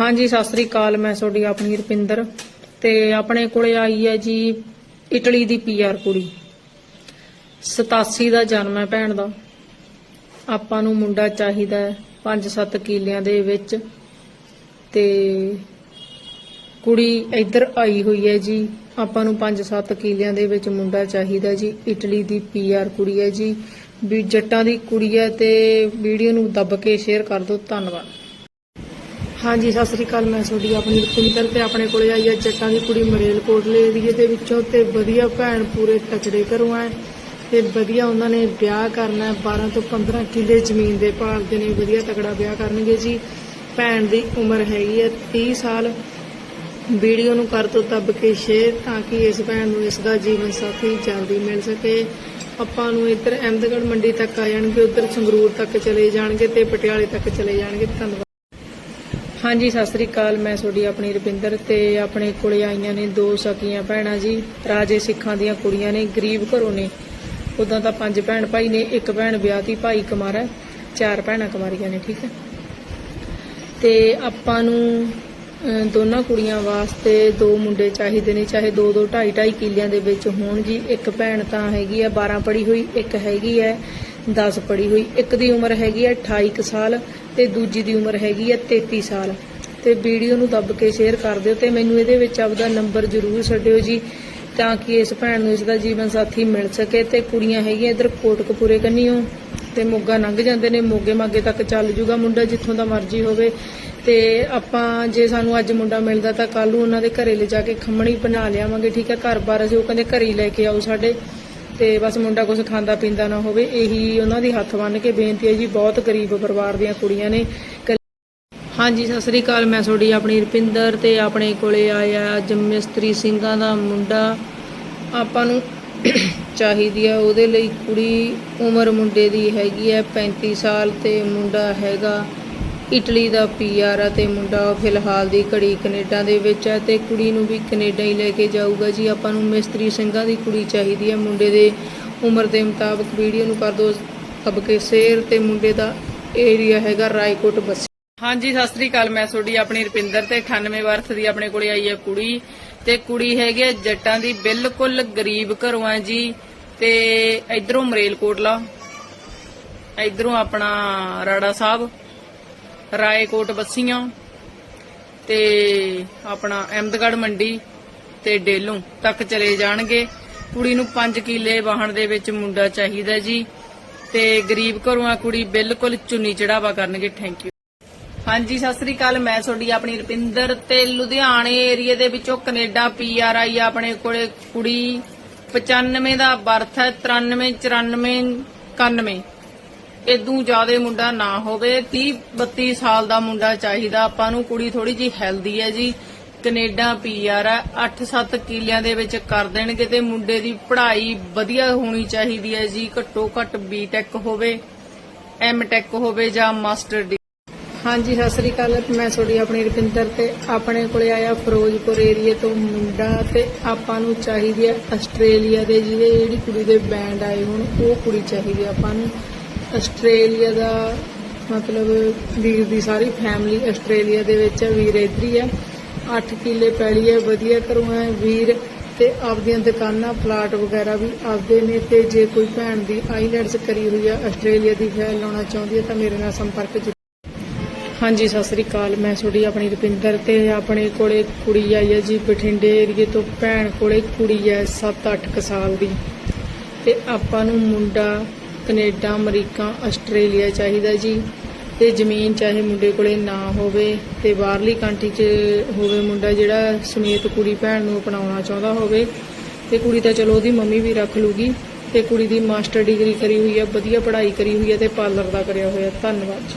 ਹਾਂਜੀ, ਸਤਿ ਸ੍ਰੀ ਅਕਾਲ, ਮੈਂ ਤੁਹਾਡੀ ਆਪਣੀ ਰੁਪਿੰਦਰ ਤੇ ਆਪਣੇ ਕੋਲੇ ਆਈ ਹੈ ਜੀ ਇਟਲੀ ਦੀ ਪੀਆਰ ਕੁੜੀ। 87 ਦਾ ਜਨਮ ਹੈ ਭੈਣ ਦਾ। ਆਪਾਂ ਨੂੰ ਮੁੰਡਾ ਚਾਹੀਦਾ ਹੈ 5-7 ਕਿੱਲਿਆਂ ਦੇ ਵਿੱਚ ਤੇ ਕੁੜੀ ਇੱਧਰ ਆਈ ਹੋਈ ਹੈ ਜੀ। ਆਪਾਂ ਨੂੰ 5-7 ਕਿਲਿਆਂ ਦੇ ਵਿੱਚ ਮੁੰਡਾ ਚਾਹੀਦਾ ਜੀ। ਇਟਲੀ ਦੀ ਪੀਆਰ ਕੁੜੀ ਹੈ ਜੀ। ਵੀ ਜੱਟਾਂ ਦੀ ਕੁੜੀ ਹੈ ਤੇ ਵੀਡੀਓ ਨੂੰ ਦੱਬ ਕੇ ਸ਼ੇਅਰ ਕਰ ਦਿਓ। ਧੰਨਵਾਦ। ਹਾਂਜੀ, ਸਤਿ ਸ੍ਰੀ ਅਕਾਲ, ਮੈਂ ਤੁਹਾਡੀ ਆਪਣੀ ਰੁਪਿੰਦਰ ਤੇ ਆਪਣੇ ਕੋਲੇ ਆਈ ਹੈ। ਜੱਟਾਂ ਦੀ ਕੁੜੀ ਮਰੇਲ ਕੋਟਲੇ ਏਰੀਏ ਦੇ ਵਿੱਚੋਂ ਤੇ ਵਧੀਆ ਭੈਣ ਪੂਰੇ ਤਚੜੇ ਘਰੋਂ ਹੈ ਤੇ ਵਧੀਆ ਉਹਨਾਂ ਨੇ ਵਿਆਹ ਕਰਨਾ ਹੈ। 12 ਤੋਂ 15 ਕਿੱਲੇ ਜ਼ਮੀਨ ਦੇ ਭਾਲਦੇ ਨੇ, ਵਧੀਆ ਤਕੜਾ ਵਿਆਹ ਕਰਨਗੇ ਜੀ। ਭੈਣ ਦੀ ਉਮਰ ਹੈਗੀ ਹੈ 30 ਸਾਲ। ਵੀਡੀਓ ਨੂੰ ਕਰ ਤੋਂ ਦੱਬ ਕੇ ਸ਼ੇਅਰ ਤਾਂ ਕਿ ਇਸ ਭੈਣ ਨੂੰ ਇਸ ਦਾ ਜੀਵਨ ਸਾਥੀ ਜਲਦੀ ਮਿਲ ਸਕੇ। ਆਪਾਂ ਨੂੰ ਇੱਧਰ ਅਹਿਮਦਗੜ੍ਹ ਮੰਡੀ ਤੱਕ ਆ ਜਾਣਗੇ, ਉੱਧਰ ਸੰਗਰੂਰ ਤੱਕ ਚਲੇ ਜਾਣਗੇ ਤੇ ਪਟਿਆਲੇ ਤੱਕ ਚਲੇ ਜਾਣਗੇ। ਧੰਨਵਾਦ। ਹਾਂਜੀ, ਸਤਿ ਸ੍ਰੀ ਅਕਾਲ। ਮੈਂ ਤੁਹਾਡੀ ਆਪਣੀ ਰਵਿੰਦਰ ਤੇ ਆਪਣੇ ਕੋਲੇ ਆਈਆਂ ਨੇ ਦੋ ਸਕੀਆਂ ਭੈਣਾਂ ਜੀ। ਰਾਜੇ ਸਿੱਖਾਂ ਦੀਆਂ ਕੁੜੀਆਂ ਨੇ, ਗਰੀਬ ਘਰੋਂ ਨੇ। ਉਦਾਂ ਤਾਂ ਪੰਜ ਭੈਣ ਭਾਈ ਨੇ, ਇੱਕ ਭੈਣ ਵਿਆਹਤੀ ਭਾਈ ਕੁਮਾਰਾ, ਚਾਰ ਭੈਣਾਂ ਕੁਮਾਰੀਆਂ ਨੇ, ਠੀਕ ਹੈ। ਤੇ ਆਪਾਂ ਨੂੰ ਦੋਨਾਂ ਕੁੜੀਆਂ ਵਾਸਤੇ ਦੋ ਮੁੰਡੇ ਚਾਹੀਦੇ ਨੇ, ਚਾਹੇ ਦੋ ਦੋ ਢਾਈ ਢਾਈ ਕਿੱਲਿਆਂ ਦੇ ਵਿੱਚ ਹੋਣ ਜੀ। ਇੱਕ ਭੈਣ ਤਾਂ ਹੈਗੀ ਆ 12 ਪੜ੍ਹੀ ਹੋਈ, ਇੱਕ ਹੈਗੀ ਹੈ। 10 ਪੜ੍ਹੀ ਹੋਈ। ਇੱਕ ਦੀ ਉਮਰ ਹੈਗੀ ਹੈ 28 ਕੁ ਸਾਲ ਤੇ ਦੂਜੀ ਦੀ ਉਮਰ ਹੈਗੀ ਹੈ 33 ਸਾਲ। ਤੇ ਵੀਡੀਓ ਨੂੰ ਦੱਬ ਕੇ ਸ਼ੇਅਰ ਕਰ ਦਿਓ ਤੇ ਮੈਨੂੰ ਇਹਦੇ ਵਿੱਚ ਆਪਦਾ ਨੰਬਰ ਜ਼ਰੂਰ ਛੱਡਿਓ ਜੀ, ਤਾਂ ਕਿ ਇਸ ਭੈਣ ਨੂੰ ਇਸ ਦਾ ਜੀਵਨ ਸਾਥੀ ਮਿਲ ਸਕੇ। ਤੇ ਕੁੜੀਆਂ ਹੈਗੀਆਂ ਇਧਰ ਕੋਟਕਪੂਰੇ ਕੰਨੀਓ, ਤੇ ਮੋਗਾ ਲੰਘ ਜਾਂਦੇ ਨੇ, ਮੋਗੇ ਮਾਗੇ ਤੱਕ ਚੱਲ ਜੂਗਾ ਮੁੰਡਾ ਜਿੱਥੋਂ ਦਾ ਮਰਜ਼ੀ ਹੋਵੇ। ਤੇ ਆਪਾਂ ਜੇ ਸਾਨੂੰ ਅੱਜ ਮੁੰਡਾ ਮਿਲਦਾ ਤਾਂ ਕੱਲ ਨੂੰ ਉਹਨਾਂ ਦੇ ਘਰੇ ਲੈ ਜਾ ਕੇ ਖੰਮਣੀ ਬਣਾ ਲਿਆਵਾਂਗੇ, ਠੀਕ ਹੈ? ਘਰ-ਬਾਰ ਅਸੀਂ ਉਹ ਕਹਿੰਦੇ ਘਰੇ ਹੀ ਲੈ ਕੇ ਆਓ ਸਾਡੇ। ਤੇ ਬਸ ਮੁੰਡਾ ਕੁਝ ਖਾਂਦਾ ਪੀਂਦਾ ਨਾ ਹੋਵੇ, ਇਹੀ ਉਹਨਾਂ ਦੀ ਹੱਥ ਬੰਨ੍ਹ ਕੇ ਬੇਨਤੀ ਹੈ ਜੀ, ਬਹੁਤ ਗਰੀਬ ਪਰਿਵਾਰ ਦੀਆਂ ਕੁੜੀਆਂ ਨੇ। ਕ- ਹਾਂਜੀ, ਸਤਿ ਸ੍ਰੀ ਅਕਾਲ, ਮੈਂ ਤੁਹਾਡੀ ਆਪਣੀ ਰੁਪਿੰਦਰ ਤੇ ਆਪਣੇ ਕੋਲੇ ਆਇਆ ਜਮਿਸਤਰੀ ਸਿੰਘਾਂ ਦਾ ਮੁੰਡਾ। ਆਪਾਂ ਨੂੰ ਚਾਹੀਦੀ ਹੈ ਉਹਦੇ ਲਈ ਕੁੜੀ ਉਮਰ ਮੁੰਡੇ ਦੀ ਹੈਗੀ ਹੈ 35 ਸਾਲ ਤੇ ਮੁੰਡਾ ਹੈਗਾ। ਇਟਲੀ ਦਾ ਪੀਆਰ ਆ ਤੇ ਮੁੰਡਾ ਫਿਲਹਾਲ ਦੀ ਘੜੀ ਕੈਨੇਡਾ ਦੇ ਵਿੱਚ ਹੈ ਤੇ ਕੁੜੀ ਨੂੰ ਵੀ ਕੈਨੇਡਾ ਹੀ ਲੈ ਕੇ ਜਾਊਗਾ ਜੀ। ਆਪਾਂ ਨੂੰ ਮਿਸਤਰੀ ਸਿੰਘਾਂ ਦੀ ਕੁੜੀ ਚਾਹੀਦੀ ਹੈ। ਮੁੰਡੇ ਦੇ ਉਮਰ ਦੇ ਮੁਤਾਬਕ ਵੀਡੀਓ ਨੂੰ ਕਰ ਦਿਓ ਸਭ ਕੇ ਸ਼ੇਅਰ ਤੇ ਮੁੰਡੇ ਦਾ ਏਰੀਆ ਹੈਗਾ ਰਾਏਕੋਟ ਬੱਸੀ। ਹਾਂਜੀ, ਸਤਿ ਸ੍ਰੀ ਅਕਾਲ। ਮੈਂ ਤੁਹਾਡੀ ਆਪਣੀ ਰੁਪਿੰਦਰ ਤੇ 98 ਵਰਥ ਦੀ ਆਪਣੇ ਕੋਲੇ ਆਈ ਹੈ ਕੁੜੀ। ਤੇ ਕੁੜੀ ਹੈਗੀ ਹੈ ਜੱਟਾਂ ਦੀ ਬਿਲਕੁਲ ਗਰੀਬ ਘਰੋਂ ਆ ਜੀ। ਤੇ ਇਧਰੋਂ ਮਰੇਲਕੋਟਲਾ, ਇਧਰੋਂ ਆਪਣਾ ਰਾੜਾ ਸਾਹਿਬ। ਰਾਏਕੋਟ ਬੱਸੀਆਂ ਤੇ ਆਪਣਾ ਅਹਿਮਦਗੜ ਮੰਡੀ ਤੇ ਡੇਲੋਂ ਤੱਕ ਚਲੇ ਜਾਣਗੇ। ਕੁੜੀ ਨੂੰ 5 ਕਿੱਲੇ ਵਾਹਣ ਦੇ ਵਿੱਚ ਮੁੰਡਾ ਚਾਹੀਦਾ ਜੀ ਤੇ ਗਰੀਬ ਘਰੋਂ ਆ ਕੁੜੀ ਬਿਲਕੁਲ ਚੁੰਨੀ ਚੜਾਵਾ ਕਰਨਗੇ ਥੈਂਕ ਯੂ ਹਾਂਜੀ, ਸਤਿ ਸ੍ਰੀ ਅਕਾਲ, ਮੈਂ ਤੁਹਾਡੀ ਆਪਣੀ ਰਪਿੰਦਰ ਤੇ ਲੁਧਿਆਣੇ ਏਰੀਏ ਦੇ ਵਿੱਚੋਂ ਕੈਨੇਡਾ ਪੀਆਰ ਆਈ ਆਪਣੇ ਕੋਲੇ ਕੁੜੀ 95 ਦਾ ਬਰਥ ਹੈ 93 94 91 ਇਦੋਂ ਜ਼ਿਆਦਾ ਮੁੰਡਾ ਨਾ ਹੋਵੇ 30 32 ਸਾਲ ਦਾ ਮੁੰਡਾ ਚਾਹੀਦਾ। ਆਪਾਂ ਨੂੰ ਕੁੜੀ ਥੋੜੀ ਜੀ ਹੈਲਦੀ ਹੈ ਜੀ। ਕੈਨੇਡਾ ਪੀਆਰ ਹੈ 8-7 ਕਿਲਿਆਂ ਦੇ ਵਿੱਚ ਕਰ ਦੇਣਗੇ ਤੇ ਮੁੰਡੇ ਦੀ ਪੜ੍ਹਾਈ ਵਧੀਆ ਹੋਣੀ ਚਾਹੀਦੀ ਹੈ ਜੀ। ਘੱਟੋ ਘੱਟ ਬੀਟੈਕ ਹੋਵੇ ਐਮਟੈਕ ਹੋਵੇ ਜਾਂ ਮਾਸਟਰ ਡਿਗਰੀ ਹਾਂਜੀ, ਸਤਿ ਸ੍ਰੀ ਅਕਾਲ। ਮੈਂ ਤੁਹਾਡੀ ਆਪਣੀ ਰਪਿੰਦਰ ਤੇ ਆਪਣੇ ਕੋਲੇ ਆਇਆ ਫਿਰੋਜ਼ਪੁਰ ਏਰੀਏ ਤੋਂ ਮੁੰਡਾ ਤੇ ਆਪਾਂ ਨੂੰ ਚਾਹੀਦੀ ਹੈ ਆਸਟ੍ਰੇਲੀਆ ਦੇ, ਜਿਹਦੇ ਜਿਹੜੀ ਕੁੜੀ ਦੇ ਬੈਂਡ ਆਏ ਹੁਣ, ਉਹ ਕੁੜੀ ਚਾਹੀਦੀ ਆਪਾਂ ਨੂੰ। ਆਸਟ੍ਰੇਲੀਆ ਦਾ ਮਤਲਬ ਵੀਰ ਦੀ ਸਾਰੀ ਫੈਮਿਲੀ ਆਸਟ੍ਰੇਲੀਆ ਦੇ ਵਿੱਚ ਹੈ ਵੀਰ ਇੱਧਰ ਹੈ 8 ਕਿੱਲੇ ਪੈਲੀ ਹੈ ਵਧੀਆ ਘਰੋਂ ਹੈ ਵੀਰ ਤੇ ਆਪਦੀਆਂ ਦੁਕਾਨਾਂ ਪਲਾਟ ਵਗੈਰਾ ਵੀ ਆਪਦੇ ਨੇ ਤੇ ਜੇ ਕੋਈ ਭੈਣ ਦੀ ਆਈਲੈਂਡਸ ਕਰੀ ਹੋਈ ਹੈ ਆਸਟ੍ਰੇਲੀਆ ਦੀ ਫੈਲ ਲਾਉਣਾ ਚਾਹੁੰਦੀ ਹੈ ਤਾਂ ਮੇਰੇ ਨਾਲ ਸੰਪਰਕ ਜ਼ਰੂਰ ਹਾਂਜੀ, ਸਤਿ ਸ੍ਰੀ ਅਕਾਲ। ਮੈਂ ਤੁਹਾਡੀ ਆਪਣੀ ਰੁਪਿੰਦਰ ਤੇ ਆਪਣੇ ਕੋਲੇ ਕੁੜੀ ਆਈ ਹੈ ਜੀ, ਬਠਿੰਡੇ ਏਰੀਏ ਤੋਂ ਭੈਣ ਕੋਲੇ ਕੁੜੀ ਹੈ 7-8 ਸਾਲ ਦੀ। ਤੇ ਆਪਾਂ ਨੂੰ ਮੁੰਡਾ ਕੈਨੇਡਾ, ਅਮਰੀਕਾ, ਆਸਟ੍ਰੇਲੀਆ ਚਾਹੀਦਾ ਜੀ। ਤੇ ਜ਼ਮੀਨ ਚਾਹੇ ਮੁੰਡੇ ਕੋਲੇ ਨਾ ਹੋਵੇ ਤੇ ਬਾਹਰਲੀ ਕੰਟਰੀ 'ਚ ਹੋਵੇ ਮੁੰਡਾ ਜਿਹੜਾ ਸਮੇਤ ਕੁੜੀ ਭੈਣ ਨੂੰ ਅਪਣਾਉਣਾ ਚਾਹੁੰਦਾ ਹੋਵੇ। ਤੇ ਕੁੜੀ ਤਾਂ ਚਲੋ ਉਹਦੀ ਮੰਮੀ ਵੀ ਰੱਖ ਲੂਗੀ। ਤੇ ਕੁੜੀ ਦੀ ਮਾਸਟਰ ਡਿਗਰੀ ਕਰੀ ਹੋਈ ਹੈ ਵਧੀਆ ਪੜ੍ਹਾਈ ਕਰੀ ਹੋਈ ਹੈ ਤੇ ਪਾਰਲਰ ਦਾ ਕਰਿਆ ਹੋਇਆ। ਧੰਨਵਾਦ ਜੀ।